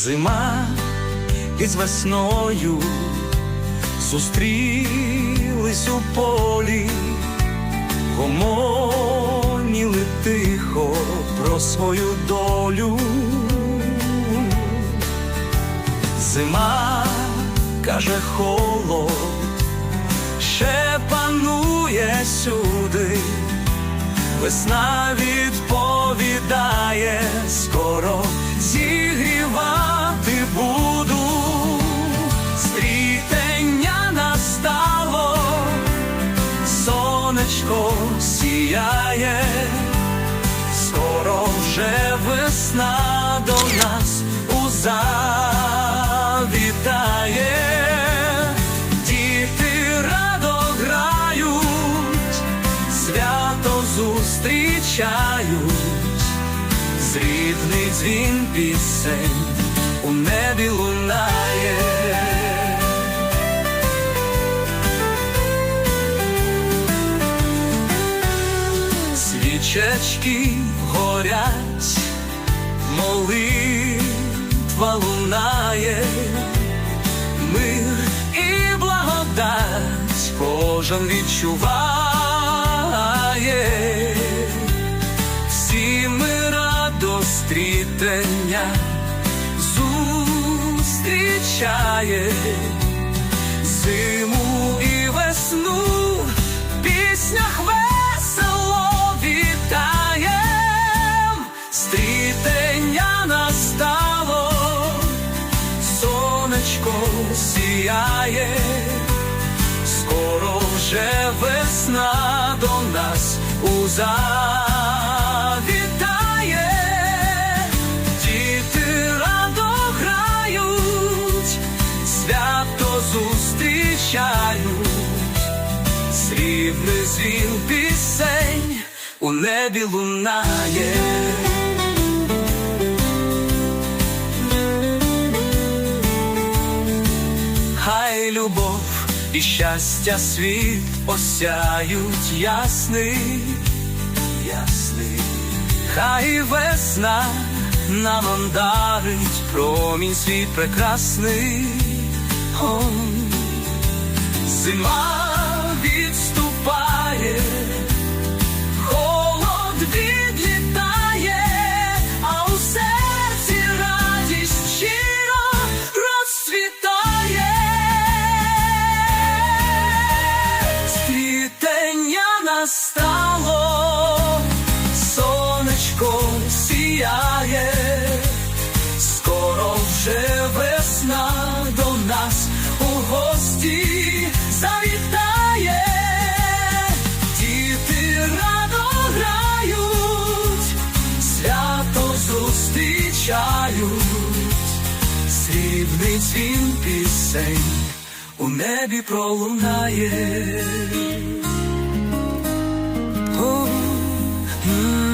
з весною зустрілись у полі, гомоніли тихо про свою долю. Зима каже холод, ще панує сюди, весна відповідає, зустрічають, зрідний дзвін пісень у небі лунає. Свічечки горять, молитва лунає, мир і благодать кожен відчуває, радострітення зустрічає зиму і весну. Піснях весело вітаєм, стрітення настало, сонечко сіяє, скоро вже весна до нас узавітає, зустрічають, срібний дзвін пісень у небі лунає. Хай любов і щастя світ осяють ясний, ясний, хай весна нам дарить промінь світ прекрасний. О, зима відступає, холод відлітає, а у серці радість щиро розцвітає. Стрітення настало, сяють, срібний цвін пісень у небі пролунає. Oh, mm.